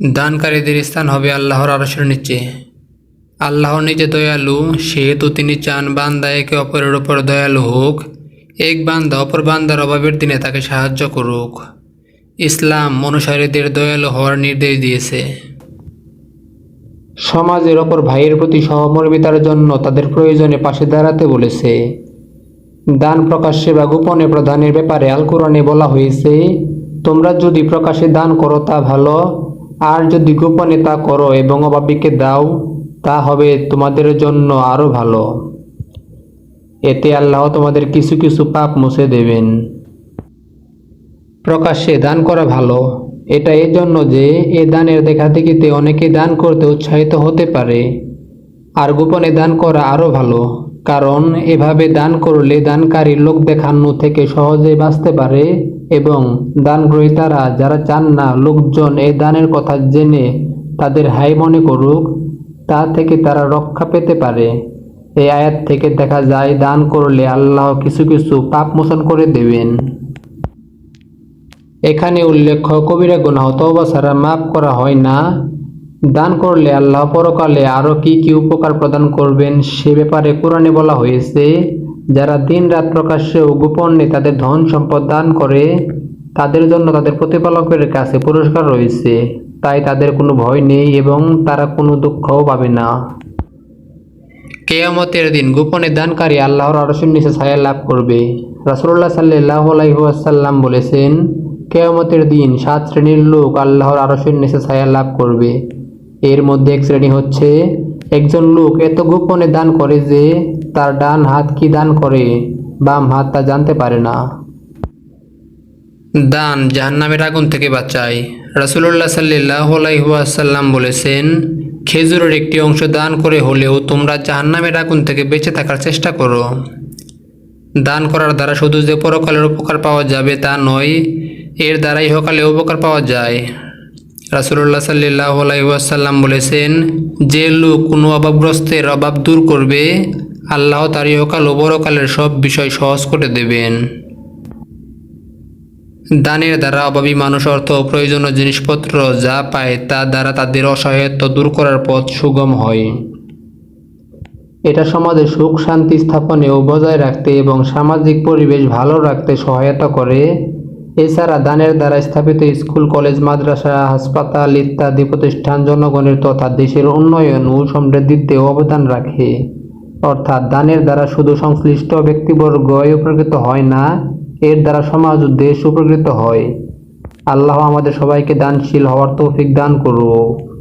দানকারীদের স্থান হবে আল্লাহর আরশের নিচে। আল্লাহ নিজে দয়ালু, সেহেতু তিনি চান বান্দা একে অপরের ওপর দয়ালু হোক। এক বান্দা অপর বান্দার অভাবের দিনে তাকে সাহায্য করুক। ইসলাম অনুসারীদের দয়ালু হওয়ার নির্দেশ দিয়েছে। সমাজের অপর ভাইয়ের প্রতি সহমর্মিতার জন্য তাদের প্রয়োজনে পাশে দাঁড়াতে বলেছে। দান প্রকাশ্যে বা গোপনে প্রদানের ব্যাপারে আল কোরআনে বলা হয়েছে, তোমরা যদি প্রকাশ্যে দান করো তা ভালো আর যদি গোপনে তা করো এবং অভাবীকে দাও, তা হবে তোমাদের জন্য আরও ভালো। এতে আল্লাহ তোমাদের কিছু কিছু পাপ মুছে দেবেন। প্রকাশ্যে দান করা ভালো। এটা এই জন্য যে এ দানের দেখা দেখাদেখিতে অনেকে দান করতে উৎসাহিত হতে পারে। আর গোপনে দান করা আরও ভালো। কারণ এভাবে দান করলে দানকারী লোক দেখানো থেকে সহজে বাঁচতে পারে এবং দান গ্রহীতারা যারা চান না লোকজন এই দানের কথা জেনে তাদের হাই মনে করুক, তা থেকে তারা রক্ষা পেতে পারে। এই আয়াত থেকে দেখা যায়, দান করলে আল্লাহ কিছু কিছু পাপ মোচন করে দেবেন। এখানে উল্লেখ্য, কবিরা গুনাহ, তওবা ছাড়া মাফ করা হয় না। দান করলে আল্লাহ পরকালে আরও কি কি উপকার প্রদান করবেন সে ব্যাপারে কোরআনে বলা হয়েছে, যারা দিন রাত প্রকাশ্যে ও গোপনে তাদের ধন সম্পদ দান করে, তাদের জন্য তাদের প্রতিপালকের কাছে পুরস্কার রয়েছে। তাই তাদের কোনো ভয় নেই এবং তারা কোনো দুঃখও পাবে না। কেয়ামতের দিন গোপনে দানকারী আল্লাহর আরশের নিচে ছায়া লাভ করবে। রাসুল্লাহ সাল্লাহ আলাইসাল্লাম বলেছেন, কেয়ামতের দিন সাত শ্রেণির লোক আল্লাহর আরশের নিচে ছায়া লাভ করবে। এর মধ্যে এক শ্রেণি হচ্ছে, একজন লোক এত গোপনে দান করে যে তার ডান হাত কি দান করে, বাম হাত তা জানতে পারে না। দান জাহান্নামের আগুন থেকে বাঁচায়। রাসুল্লাহ সাল্লাহ আলাইসাল্লাম বলেছেন, খেজুরের একটি অংশ দান করে হলেও তোমরা জাহান্নামের আগুন থেকে বেঁচে থাকার চেষ্টা করো। দান করার দ্বারা শুধু যে পরকালের উপকার পাওয়া যাবে তা নয়, এর দ্বারাই হকালে উপকার পাওয়া যায়। রাসুল্লাহ সাল্লাহ আলাইসাল্লাম বলেছেন, যে লোক কোনো অভাবগ্রস্তের অভাব দূর করবে, আল্লাহ তার ইহকাল ও পরকালের সব বিষয় সহজ করে দেবেন। দানের দ্বারা অভাবী মানুষ অর্থ প্রয়োজনীয় জিনিসপত্র যা পায় তা দ্বারা তাদের অসহায়ত্ব দূর করার পথ সুগম হয়। এটা সমাজে সুখ, শান্তি স্থাপনে ও বজায় রাখতে এবং সামাজিক পরিবেশ ভালো রাখতে সহায়তা করে। এছাড়া দানের দ্বারা স্থাপিত স্কুল, কলেজ, মাদ্রাসা, হাসপাতাল ইত্যাদি প্রতিষ্ঠান জনগণের তথা দেশের উন্নয়ন ও সমৃদ্ধিতে অবদান রাখে। অর্থাৎ দানের দ্বারা শুধু সংশ্লিষ্ট ব্যক্তিবর্গ উপকৃত হয় না, এর দ্বারা সমাজ ও দেশ উপকৃত হয়। আল্লাহ আমাদের সবাইকে দানশীল হওয়ার তৌফিক দান করুক।